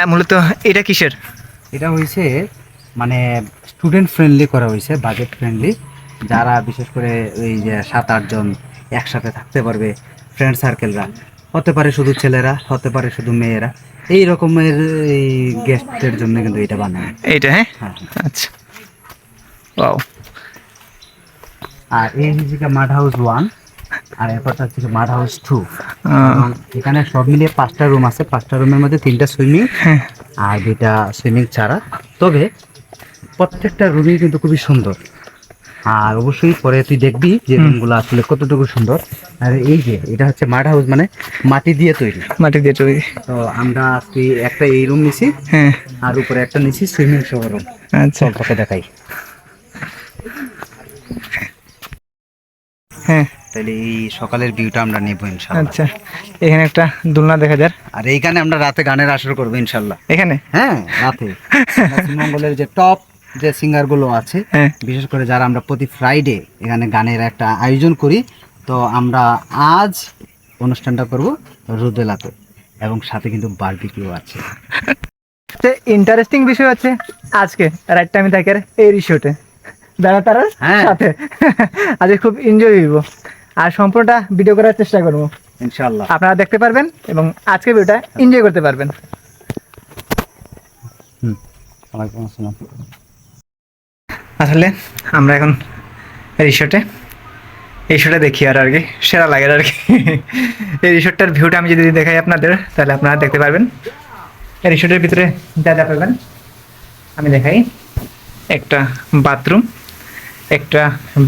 আহ, মূলত এটা কিসের? এটা হয়েছে মানে স্টুডেন্ট ফ্রেন্ডলি করা হয়েছে বাজেট ফ্রেন্ডলি যারা বিশেষ করে ওই যে সাত আটজন একসাথে থাকতে পারবে ফ্রেন্ড সার্কেলরা হতে পারে শুধু ছেলেরা হতে পারে শুধু মেয়েরা। এই রকমের এই গেস্টের জন্য কিন্তু এটা বানানো। এইটা হ্যাঁ? হ্যাঁ। আচ্ছা। ওয়াও আর এই হচ্ছে মাড হাউস ওয়ান আর এরপরটা হচ্ছে মাড হাউস টু এখানে সব মিলিয়ে পাঁচটা রুম আছে। পাঁচটা রুমের মধ্যে তিনটা সুইমিং হ্যাঁ। আর দুইটা সুইমিং ছাড়া। তবে প্রত্যেকটা রুমই কিন্তু খুবই সুন্দর। আর অবশ্যই পরে তুই দেখবি যে। রুমগুলো আসলে কতটুকু সুন্দর। আর এই যে এটা হচ্ছে মাড হাউস মানে মাটি দিয়ে তৈরি। মাটি দিয়ে তৈরি। তো আমরা আজকে একটা এই রুম নিছি। হ্যাঁ। আর উপরে একটা নিছি সুইমিং সহ রুম আচ্ছা। তোকে দেখাই। হ্যাঁ। তাহলে এই সকালের ভিউটা আমরা নেব ইনশাল্লাহ। আচ্ছা এখানে একটা দোলনা দেখা যায় আর এইখানে আমরা রাতে গানের আসর করব ইনশাল্লাহ। এখানে? হ্যাঁ রাতে। মঙ্গলের যে টপ যে সিঙ্গারগুলো আছে হ্যাঁ। বিশেষ করে যারা আমরা প্রতি ফ্রাইডে এখানে গানের একটা আয়োজন করি তো আমরা আজ অনুষ্ঠানটা করব রুদেলাতে এবং সাথে কিন্তু বারবিকিউ আছে। ইন্টারেস্টিং বিষয় হচ্ছে আজকে রাইট টাইম থাকে এই রিসোর্টে দাদা তার হ্যাঁ। সাথে। আজকে খুব এনজয় হইব। আর সম্পূর্ণটা ভিডিও করার চেষ্টা করব। ইনশাল্লাহ আপনারা দেখতে পারবেন এবং আজকের ভিডিওটা এনজয় করতে পারবেন। আসলে আমরা এখন রিসোর্টে এই রিসোর্টে দেখি আর আর কি সেরা লাগে আর কি। এই রিসোর্টটার ভিউটা আমি যদি দেখাই আপনাদের তাহলে আপনারা দেখতে পারবেন। এই রিসোর্টের ভিতরে যা যা পাবেন আমি দেখাই। একটা বাথরুম একটা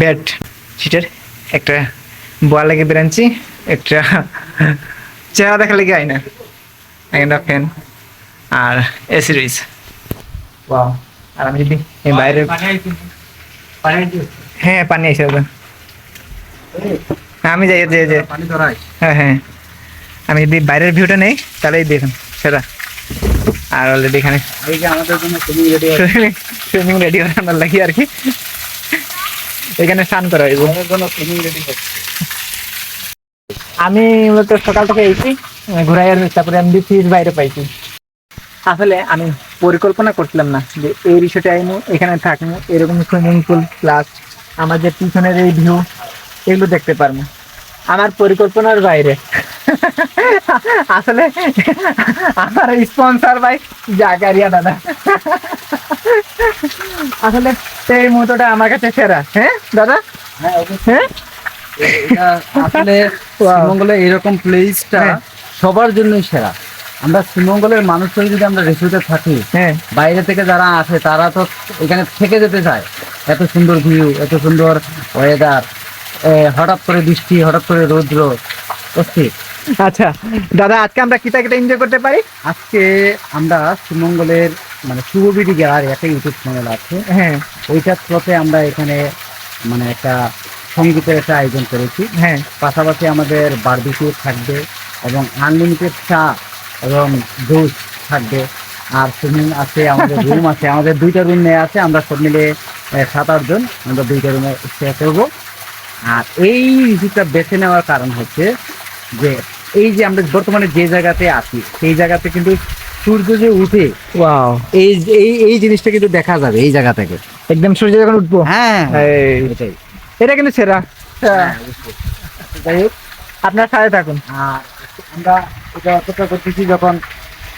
বেড সিটের একটা বোয়া লাগে বেরাঞ্চি একটা চেহারা দেখা লেগে আইনা। একটা ফ্যান আর এসি রয়েছে ওয়াও। আর আমি যদি বাইরে হ্যাঁ পানি এসে যাবে আমি যাই যে যে হ্যাঁ হ্যাঁ। আমি যদি বাইরের ভিউটা নেই তাহলেই দেখুন সেটা। আর অলরেডি এখানে তুমি রেডি সুইমিং রেডি করানোর লাগি আর কি। এখানে স্নান করা হইব। আমি মূলত সকাল থেকে এসেছি ঘুরাই আর চেষ্টা করে আমি ফিস বাইরে পাইছি। আসলে আমি পরিকল্পনা করছিলাম না যে এই রিসোর্টে আইমু এখানে থাকব এরকম সুইমিং পুল প্লাস আমার যে পিছনের এই ভিউ এগুলো দেখতে পারব। আমার পরিকল্পনার বাইরে। আসলে আমার স্পন্সর ভাই জাকারিয়া দাদা। আসলে এই মুহূর্তটা আমার কাছে সেরা হ্যাঁ দাদা? হ্যাঁ হ্যাঁ? আসলে শ্রীমঙ্গলে এরকম প্লেসটা হ্যাঁ। সবার জন্যই সেরা। আমরা শ্রীমঙ্গলের মানুষ হয়ে যদি আমরা রিসোর্টে থাকি হ্যাঁ। বাইরে থেকে যারা আসে তারা তো এখানে থেকে যেতে চায়। এত সুন্দর ভিউ এত সুন্দর ওয়েদার হঠাৎ করে বৃষ্টি হঠাৎ করে রৌদ্র আচ্ছা দাদা আজকে আমরা কিতা কিতা এনজয় করতে পারি? আজকে আমরা শ্রীমঙ্গলের মানে শুভবিডি গেলার একটা ইউটিউব চ্যানেল আছে। হ্যাঁ। ওইটার থ্রোতে আমরা এখানে মানে একটা সঙ্গীতের একটা আয়োজন করেছি। হ্যাঁ। পাশাপাশি আমাদের বারবিকিউ থাকবে এবং আনলিমিটেড চা এবং জুস থাকবে। আর সুইমিং আছে আমাদের রুম আছে। আমাদের দুইটা রুম নেওয়া আছে। আমরা সব মিলে সাত আটজন আমরা দুইটা রুমে স্টে করব। আর এই রিসিপ্টটা বেছে নেওয়ার কারণ হচ্ছে যে এই যে আমরা বর্তমানে যে জায়গাতে আছি সেই জায়গাতে কিন্তু সূর্য যে উঠে ওয়াও এই এই এই জিনিসটা কিন্তু দেখা যাবে এই জায়গা থেকে। একদম সূর্য যখন উঠবো? হ্যাঁ। এটাই। এটা কিন্তু সেরা। হ্যাঁ, যাই হোক আপনার সাথে থাকুন। আমরা এটা অপেক্ষা করতেছি যখন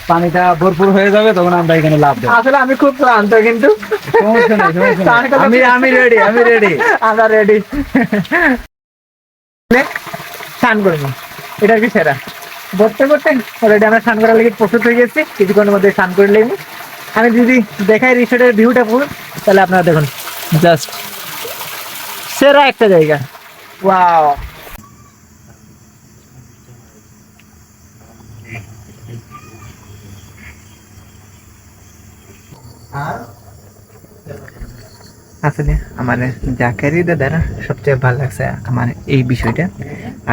পানিটা ভরপুর হয়ে যাবে তখন আমরা এখানে লাভ দেবো। আসলে আমি খুব ক্লান্ত কিন্তু। আমি আমি রেডি আমি রেডি আমরা রেডি স্নান করব এটা কি সেরা? করতে করতে অলরেডি আমরা স্নান করার লেগে প্রস্তুত হয়ে গেছি। কিছুক্ষণের মধ্যে স্নান করে নেব। আমি যদি দেখাই রিসোর্টের ভিউটা পুরো তাহলে আপনারা দেখুন। জাস্ট সেরা একটা জায়গা। ওয়াও আসলে আমার জাকারি দাদার সবচেয়ে ভালো লাগছে আমার এই বিষয়টা।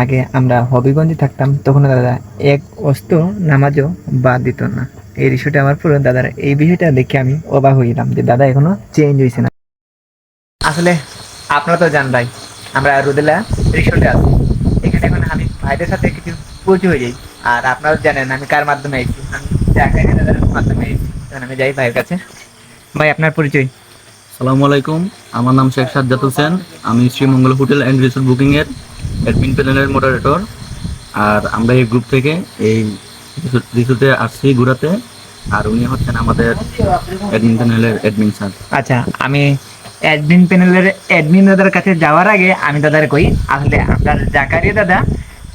আগে আমরা হবিগঞ্জে থাকতাম, তখন দাদা এক অস্ত নামাজও বাদ দিত না। এই বিষয়টা আমার পুরো দাদার, এই বিষয়টা দেখে আমি অবাক হইলাম যে দাদা এখনও চেঞ্জ হয়েছে না। আসলে আপনারা তো জান ভাই, আমরা রুদেলা রিসোর্টে আছি। এখানে এখন আমি ভাইদের সাথে কিছু পরিচয় হয়ে যাই। আর আপনারা জানেন আমি কার মাধ্যমে আইছি, আমি দাদার মাধ্যমে এখন আমি যাই ভাইয়ের কাছে। ভাই, আপনার পরিচয়? সালামু আলাইকুম, আমার নাম শেখ সাজ্জাদ হোসেন, আমি Sreemangal hotel and resort booking এর অ্যাডমিন প্যানেলের মডারেটর আর আমরা এই গ্রুপ থেকে এই রিসোর্টে আসছি ঘুরাতে আর উনি হচ্ছেন আমাদের অ্যাডমিন প্যানেলের অ্যাডমিন স্যার। আচ্ছা আমি অ্যাডমিন প্যানেলের অ্যাডমিন দাদার কাছে যাওয়ার আগে আমি দাদার কই আসলে আপনার জাকারিয়া দাদা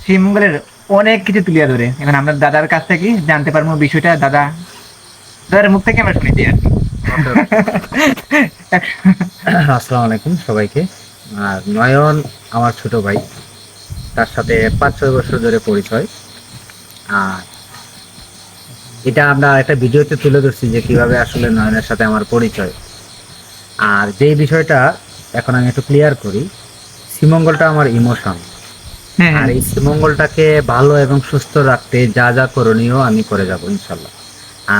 শ্রীমঙ্গলের অনেক কিছু তুলিয়া ধরে। এখন আমরা দাদার কাছ থেকে জানতে পারব বিষয়টা দাদা দাদার মুখ থেকে আমরা শুনেছি আর কি। আসসালামু আলাইকুম সবাইকে। আর নয়ন আমার ছোট ভাই। তার সাথে পাঁচ ছয় বছর ধরে পরিচয়। আর এটা আমরা একটা ভিডিওতে তুলে ধরছি যে কীভাবে আসলে নয়নের সাথে আমার পরিচয়। আর যে বিষয়টা এখন আমি একটু ক্লিয়ার করি শ্রীমঙ্গলটা আমার ইমোশন। হ্যাঁ আর এই শ্রীমঙ্গলটাকে ভালো এবং সুস্থ রাখতে যা যা করণীয় আমি করে যাব ইনশাল্লাহ।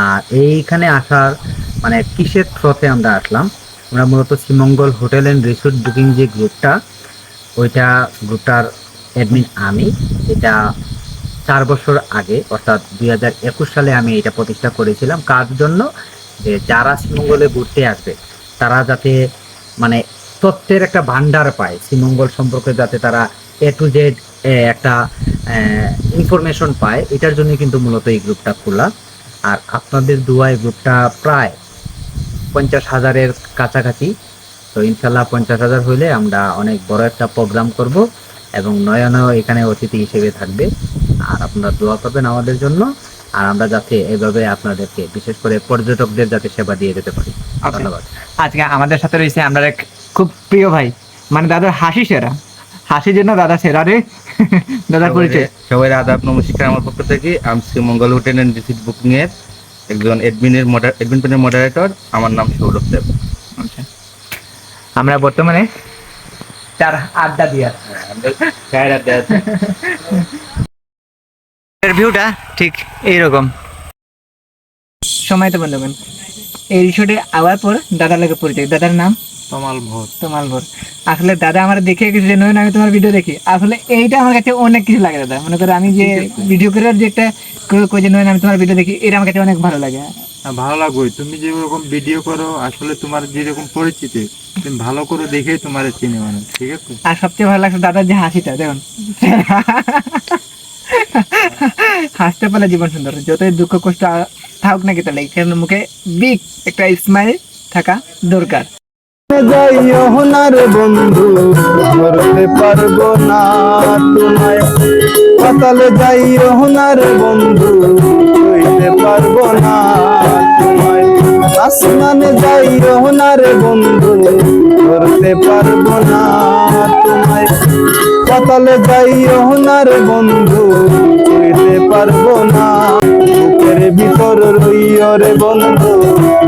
আর এইখানে আসার মানে কিসের থ্রোতে আমরা আসলাম? আমরা মূলত Sreemangal hotel and resort booking যে গ্রুপটা ওইটা গ্রুপটার অ্যাডমিন আমি, এটা চার বছর আগে, অর্থাৎ দুই হাজার একুশ সালে আমি এটা প্রতিষ্ঠা করেছিলাম। কার জন্য? যে যারা শ্রীমঙ্গলে ঘুরতে আসবে, তারা যাতে মানে তথ্যের একটা ভান্ডার পায়, শ্রীমঙ্গল সম্পর্কে যাতে তারা এ টু জেড একটা ইনফরমেশন পায়, এটার জন্য কিন্তু মূলত এই গ্রুপটা খোলা। আর আপনাদের দুয়ায় গ্রুপটা প্রায় পঞ্চাশ হাজারের কাছাকাছি। তো ইনশাল্লাহ পঞ্চাশ হাজার হইলে আমরা অনেক বড় একটা প্রোগ্রাম করব। এবং নয়নও এখানে অতিথি হিসেবে থাকবে। আর আপনারা দোয়া করবেন আমাদের জন্য। আর আমরা যাতে এভাবে আপনাদেরকে বিশেষ করে পর্যটকদের যাতে সেবা দিয়ে যেতে পারি। ধন্যবাদ। আজকে আমাদের সাথে রয়েছে আমরা এক খুব প্রিয় ভাই। মানে দাদার হাসি সেরা। হাসির জন্য দাদা সেরা রে। দাদা পরিচয়। সবাই আদাব নমস্কার আমার পক্ষ থেকে। আমি Sreemangal hotel and resort booking এর একজন অ্যাডমিনের অ্যাডমিন প্যানেল মডারেটর আমার নাম সৌরভ দেব। আচ্ছা। আমরা বর্তমানে চার আড্ডা দিয়া আড্ডা আছে। ভিউটা ঠিক এইরকম। সময় তো বন্ধুগণ এই রিসোর্টে আওয়ার পর দাদার লাগে পরিচয়। দাদার নাম? তমাল ভোর। তোমার ভোর। আসলে দাদা আমার দেখে গেছে যে নয় আমি তোমার ভিডিও দেখি। আসলে এইটা আমার কাছে অনেক কিছু লাগে দাদা। মনে করো আমি যে ভিডিও করার যে একটা কই যে নয় আমি তোমার ভিডিও দেখি এটা আমার কাছে অনেক ভালো লাগে। হ্যাঁ, ভালো লাগবে। তুমি যেরকম ভিডিও করো, আসলে তোমার যেরকম পরিচিতি, তুমি ভালো করে দেখে তোমার চিনে মানে ঠিক আছে? আর সবচেয়ে ভালো লাগছে দাদার যে হাসিটা, দেখুন। হাসতে পারলে জীবন সুন্দর। যতই দুঃখ, কষ্ট থাকুক না কেন লাগে মুখে বিগ একটা স্মাইল থাকা দরকার। যাইও হোনার বন্ধু ধরতে পারব না তোমায়। পাতালে যাইও হোনার বন্ধু হইতে পারব না তোমায়। আসমানে যাইও হোনার বন্ধু ধরতে পারব না তোমায়। পাতালে যাইও হোনার বন্ধু হইতে পারব না। বুকের ভিতর রইয় রে বন্ধু,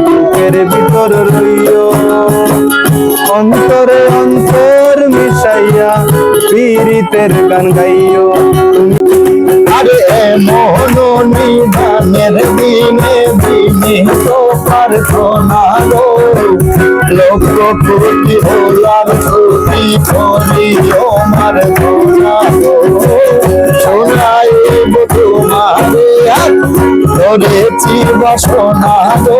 বুকের ভিতর রইয় অন্তরে অন্তর মিশাইয়া পীড়িতের গান গাইও। আরে মোহন নিদানের দিনে দিনে তো প্রার্থনা গো লক্ষ কোটি হলার কোটি করিও মার গোনা গো শোনাইব তোমারে আর ধরেছি বাসনা গো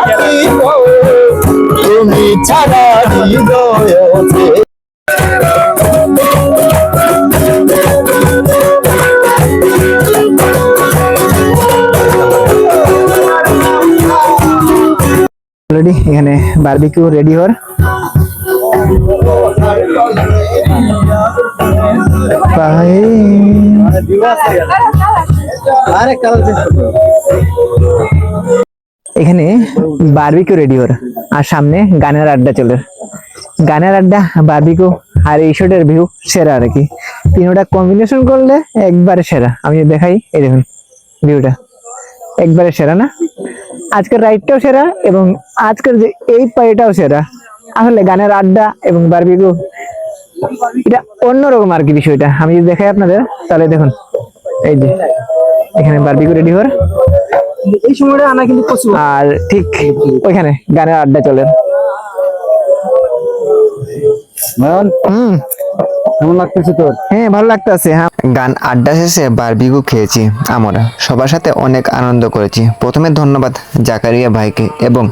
তুমি ছাড়া হৃদয়তে অলরেডি এখানে বারবিকিউ রেডি হওয়ার আরে কালার চেঞ্জ করতে এখানে বারবিকিউ রেডি হওয়ার আর সামনে গানের আড্ডা চলে। গানের আড্ডা বারবিকিউ আর এই শটের ভিউ সেরা আর কি। তিনোটা কম্বিনেশন করলে একবারে সেরা। আমি দেখাই, এই দেখুন ভিউটা একবারে সেরা না? আজকের রাইডটাও সেরা এবং আজকের যে এই পার্টিটাও সেরা। আসলে গানের আড্ডা এবং বারবিকু এটা অন্যরকম আর কি বিষয়টা। আমি যদি দেখাই আপনাদের, তাহলে দেখুন। এই যে, এখানে বারবিকু রেডি হওয়ার এই সময়টা আনা কিন্তু পসিবল আর ঠিক ওইখানে গানের আড্ডা চলে। হুম। কেমন লাগতেছে তোর? হ্যাঁ ভালো লাগতেছে হ্যাঁ। গান আড্ডা শেষে বারবিকু খেয়েছি আমরা। সবার সাথে অনেক আনন্দ করেছি। প্রথমে ধন্যবাদ জাকারিয়া ভাইকে এবং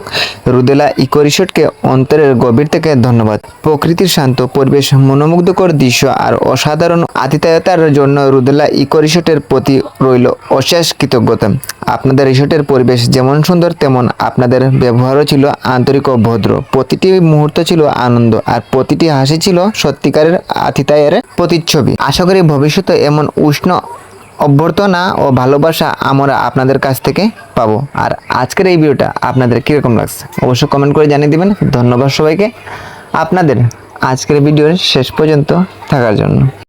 রুদেলা ইকো রিসোর্টকে অন্তরের গভীর থেকে ধন্যবাদ। প্রকৃতির শান্ত পরিবেশ মনোমুগ্ধকর দৃশ্য আর অসাধারণ আতিথেয়তার জন্য রুদেলা ইকো রিসোর্টের প্রতি রইল অশেষ কৃতজ্ঞতা। আপনাদের রিসোর্টের পরিবেশ যেমন সুন্দর তেমন আপনাদের ব্যবহারও ছিল আন্তরিক ও ভদ্র। প্রতিটি মুহূর্ত ছিল আনন্দ আর প্রতিটি হাসি ছিল সত্যিকারের আতিথেয়ের প্রতিচ্ছবি। আশা করি ভবিষ্যতে এমন উষ্ণ অভ্যর্থনা ও ভালোবাসা আমরা আপনাদের কাছ থেকে পাবো। আর আজকের এই ভিডিওটা আপনাদের কীরকম লাগছে? অবশ্যই কমেন্ট করে জানিয়ে দেবেন। ধন্যবাদ সবাইকে। আপনাদের আজকের ভিডিওর শেষ পর্যন্ত থাকার জন্য।